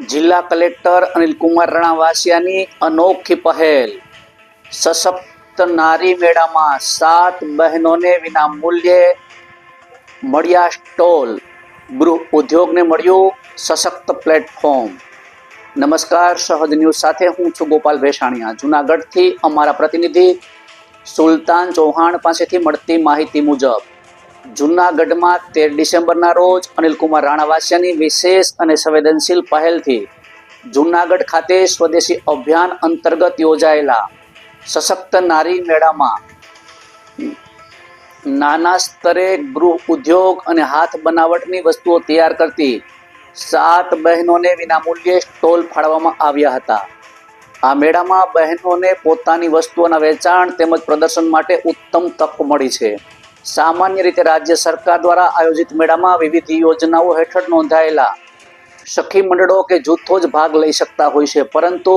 જિલ્લા કલેક્ટર અનિલ કુમાર રણાવાસિયાની અનોખી પહેલ. સશક્ત નારી મેળામાં સાત બહેનોને વિના મૂલ્યે મળ્યા સ્ટોલ. ગૃહ ઉદ્યોગને મળ્યું સશક્ત પ્લેટફોર્મ. નમસ્કાર, સહજ ન્યૂઝ સાથે હું છું ગોપાલ ભેસાણીયા. જુનાગઢથી અમારા પ્રતિનિધિ સુલતાન ચૌહાણ પાસેથી મળતી માહિતી મુજબ જુનાગઢમાં તેર ડિસેમ્બરના રોજ અનિલકુમાર રાણાવાસિયાની વિશેષ અને સંવેદનશીલ પહેલથી જૂનાગઢ ખાતે સ્વદેશી અભિયાન અંતર્ગત યોજાયેલા સશક્ત નારી મેળામાં નાના સ્તરે ગૃહ ઉદ્યોગ અને હાથ બનાવટની વસ્તુઓ તૈયાર કરતી સાત બહેનોને વિનામૂલ્યે સ્ટોલ ફાળવામાં આવ્યા હતા. આ મેળામાં બહેનોને પોતાની વસ્તુઓના વેચાણ તેમજ પ્રદર્શન માટે ઉત્તમ તક મળી છે. સામાન્ય રીતે રાજ્ય સરકાર દ્વારા આયોજિત મેળામાં વિવિધ યોજનાઓ હેઠળ નોંધાયેલા સખી મંડળો કે જૂથો જ ભાગ લઈ શકતા હોય છે. પરંતુ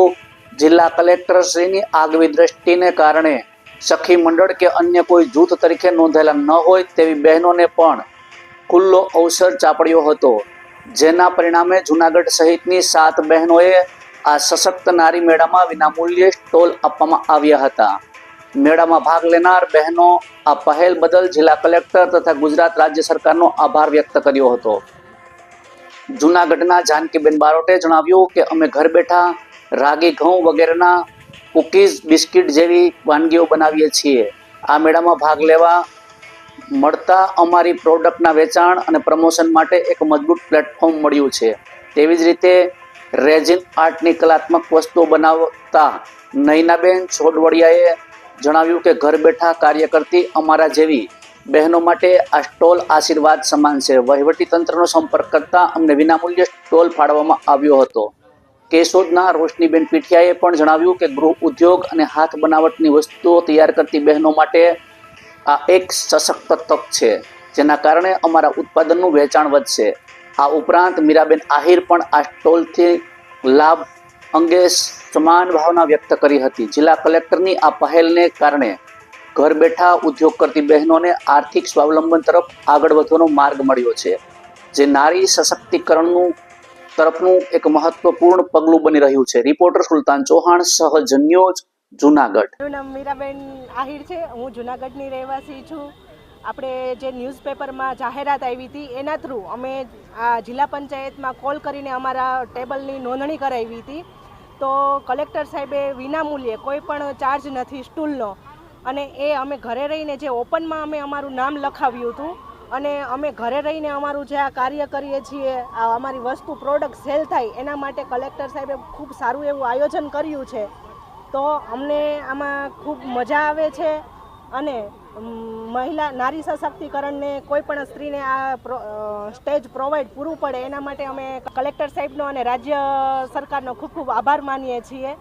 જિલ્લા કલેક્ટરશ્રીની આગવી દ્રષ્ટિને કારણે સખી મંડળ કે અન્ય કોઈ જૂથ તરીકે નોંધાયેલા ન હોય તેવી બહેનોને પણ ખુલ્લો અવસર ચાપડ્યો હતો. જેના પરિણામે જુનાગઢ સહિતની સાત બહેનોએ આ સશક્ત નારી મેળામાં વિનામૂલ્યે સ્ટોલ આપવામાં આવ્યા હતા. મેળામાં ભાગ લેનાર બહેનો આ પહેલ બદલ જિલ્લા કલેક્ટર તથા ગુજરાત રાજ્ય સરકારનો આભાર વ્યક્ત કર્યો હતો. જુનાગઢના જાનકીબેન બારોટે જણાવ્યું કે અમે ઘર બેઠા રાગી ઘઉં વગેરેના કુકીઝ, બિસ્કિટ જેવી વાનગીઓ બનાવીએ છીએ. આ મેળામાં ભાગ લેવા મળતા અમારી પ્રોડક્ટના વેચાણ અને પ્રમોશન માટે એક મજબૂત પ્લેટફોર્મ મળ્યું છે. તેવી જ રીતે રેઝિન આર્ટની કલાત્મક વસ્તુઓ બનાવતા નૈનાબેન છોડવડિયાએ જણાવ્યું કે ઘર બેઠા કાર્ય કરતી અમારા જેવી બહેનો માટે આ સ્ટોલ આશીર્વાદ સમાન છે. વહીવટી તંત્રનો સંપર્ક કરતા અમને વિનામૂલ્યે સ્ટોલ ફાળવવામાં આવ્યો હતો. કેશોદના રોશનીબેન પીઠિયાએ પણ જણાવ્યું કે ગૃહ ઉદ્યોગ અને હાથ બનાવટની વસ્તુઓ તૈયાર કરતી બહેનો માટે આ એક સશક્ત તક છે, જેના કારણે અમારા ઉત્પાદનનું વેચાણ વધશે. આ ઉપરાંત મીરાબેન આહિર પણ આ સ્ટોલથી લાભ અંગે સમાન ભાવના વ્યક્ત કરી હતી. જિલ્લા કલેક્ટરની આ પહેલને કારણે ઘર બેઠા ઉદ્યોગ કરતી બહેનોને આર્થિક સ્વાવલંબન તરફ આગળ વધવાનો માર્ગ મળ્યો છે. જે નારી સશક્તિકરણનું તરફનું એક મહત્વપૂર્ણ પગલું બની રહ્યું છે. રિપોર્ટર સુલતાન ચૌહાણ, સહજન્યો જુનાગઢ. મારું નામ મીરાબેન આહિર છે. હું જુનાગઢની રહેવાસી છું. આપણે જે ન્યૂઝપેપરમાં જાહેરાત આવી હતી, એના થ્રુ અમે આ જિલ્લા પંચાયતમાં કોલ કરીને અમારા ટેબલની નોંધણી કરાવી હતી. તો કલેક્ટર સાહેબે વિનામૂલ્યે કોઈ પણ ચાર્જ નથી સ્ટૂલનો અને એ અમે ઘરે રહીને જે ઓપનમાં અમે અમારું નામ લખાવ્યું હતું, અને અમે ઘરે રહીને અમારું જે આ કાર્ય કરીએ છીએ, આ અમારી વસ્તુ પ્રોડક્ટ સેલ થાય, એના માટે કલેક્ટર સાહેબે ખૂબ સારું એવું આયોજન કર્યું છે. તો અમને આમાં ખૂબ મજા આવે છે, અને મહિલા નારી સશક્તિકરણને કોઈ પણ સ્ત્રીને આ સ્ટેજ પ્રોવાઈડ પૂરું પડે, એના માટે અમે કલેક્ટર સાહેબનો અને રાજ્ય સરકારનો ખૂબ ખૂબ આભાર માનીએ છીએ.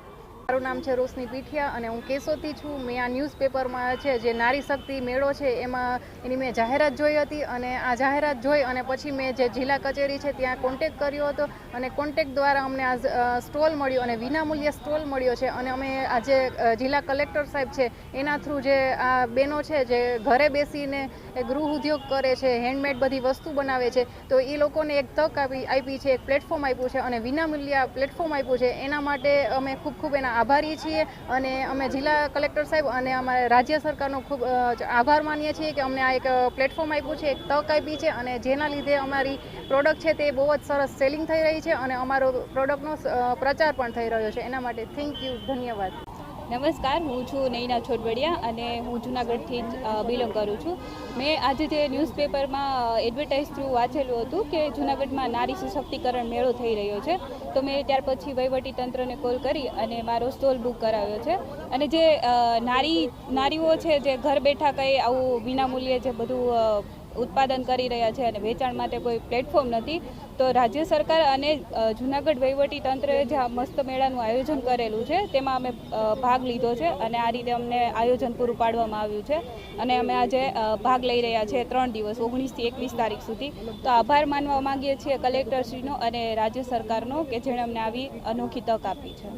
મારું નામ છે રોશની પીઠિયા અને હું કેસોથી છું. મેં આ ન્યૂઝપેપરમાં છે જે નારી શક્તિ મેળો છે, એમાં એની મેં જાહેરાત જોઈ હતી અને આ જાહેરાત જોઈ અને પછી મેં જે જિલ્લા કચેરી છે ત્યાં કોન્ટેક કર્યો હતો અને કોન્ટેક દ્વારા અમને આ સ્ટોલ મળ્યો અને વિનામૂલ્યે સ્ટોલ મળ્યો છે અને અમે આજે જિલ્લા કલેક્ટર સાહેબ છે, એના થ્રુ જે આ બહેનો છે, જે ઘરે બેસીને ગૃહ ઉદ્યોગ કરે છે હેન્ડમેડ બધી વસ્તુ બનાવે છે, તો એ લોકોને એક તક આપી આપી છે, એક પ્લેટફોર્મ આપ્યું છે અને વિનામૂલ્ય પ્લેટફોર્મ આપ્યું છે. એના માટે અમે ખૂબ ખૂબ એના આભારી છીએ અને અમે જિલ્લા કલેક્ટર સાહેબ અને અમારા રાજ્ય સરકારનો ખૂબ આભાર માનીએ છીએ કે અમને આ એક પ્લેટફોર્મ આપ્યું છે, એક તક આપી છે અને જેના લીધે અમારી પ્રોડક્ટ છે તે બહુ જ સરસ સેલિંગ થઈ રહી છે અને અમારો પ્રોડક્ટનો પ્રચાર પણ થઈ રહ્યો છે. એના માટે થેન્ક યુ, ધન્યવાદ. નમસ્કાર, હું છું નૈના છોડવડિયા અને હું જુનાગઢથી જ બિલોંગ કરું છું. મેં આજે જે ન્યૂઝપેપરમાં એડવર્ટાઇઝ થ્રુ વાંચેલું હતું કે જુનાગઢમાં નારી સશક્તિકરણ મેળો થઈ રહ્યો છે, તો મેં ત્યાર પછી વહીવટી તંત્રને કોલ કરી અને મારો સ્ટોલ બુક કરાવ્યો છે. અને જે નારી, નારીઓ છે, જે ઘર બેઠા કંઈ આવું વિનામૂલ્યે જે બધું ઉત્પાદન કરી રહ્યા છે અને વેચાણ માટે કોઈ પ્લેટફોર્મ નથી, તો રાજ્ય સરકાર અને જૂનાગઢ તંત્રએ જે આ મસ્ત મેળાનું આયોજન કરેલું છે, તેમાં અમે ભાગ લીધો છે અને આ રીતે અમને આયોજન પૂરું પાડવામાં આવ્યું છે અને અમે આજે ભાગ લઈ રહ્યા છીએ ત્રણ દિવસ, ઓગણીસથી એકવીસ તારીખ સુધી. તો આભાર માનવા માંગીએ છીએ કલેક્ટરશ્રીનો અને રાજ્ય સરકારનો કે જેણે અમને આવી અનોખી તક આપી છે.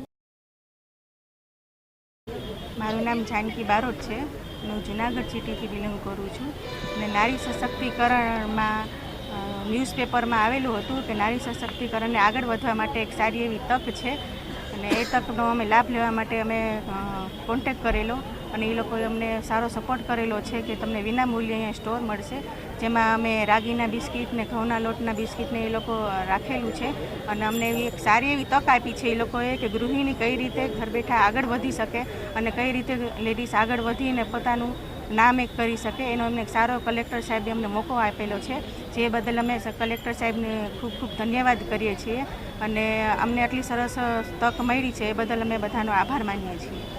મારું નામ જાનકી બારોટ છે. હું જુનાગઢ સિટીથી બિલોંગ કરું છું. અને નારી સશક્તિકરણમાં ન્યૂઝપેપરમાં આવેલું હતું કે નારી સશક્તિકરણને આગળ વધવા માટે એક સારી એવી તક છે. અને એ તકનો અમે લાભ લેવા માટે અમે કોન્ટેક કરેલો. અને એ લોકોએ અમને સારો સપોર્ટ કરેલો છે કે તમને વિના મૂલ્યે અહીંયા સ્ટોર મળશે. જેમાં અમે રાગીના બિસ્કિટ ને ઘઉંના લોટના બિસ્કિટને એ લોકો રાખેલું છે. અને અમને એવી એક સારી એવી તક આપી છે એ લોકોએ કે ગૃહિણી કઈ રીતે ઘર બેઠા આગળ વધી શકે અને કઈ રીતે લેડીઝ આગળ વધીને પોતાનું નામ એક કરી શકે. એનો અમને એક સારો કલેક્ટર સાહેબે અમને મોકો આપેલો છે. જે બદલ અમે કલેક્ટર સાહેબને ખૂબ ખૂબ ધન્યવાદ કરીએ છીએ. અને અમને આટલી સરસ તક મળી છે. એ બદલ અમે બધાનો આભાર માનીએ છીએ.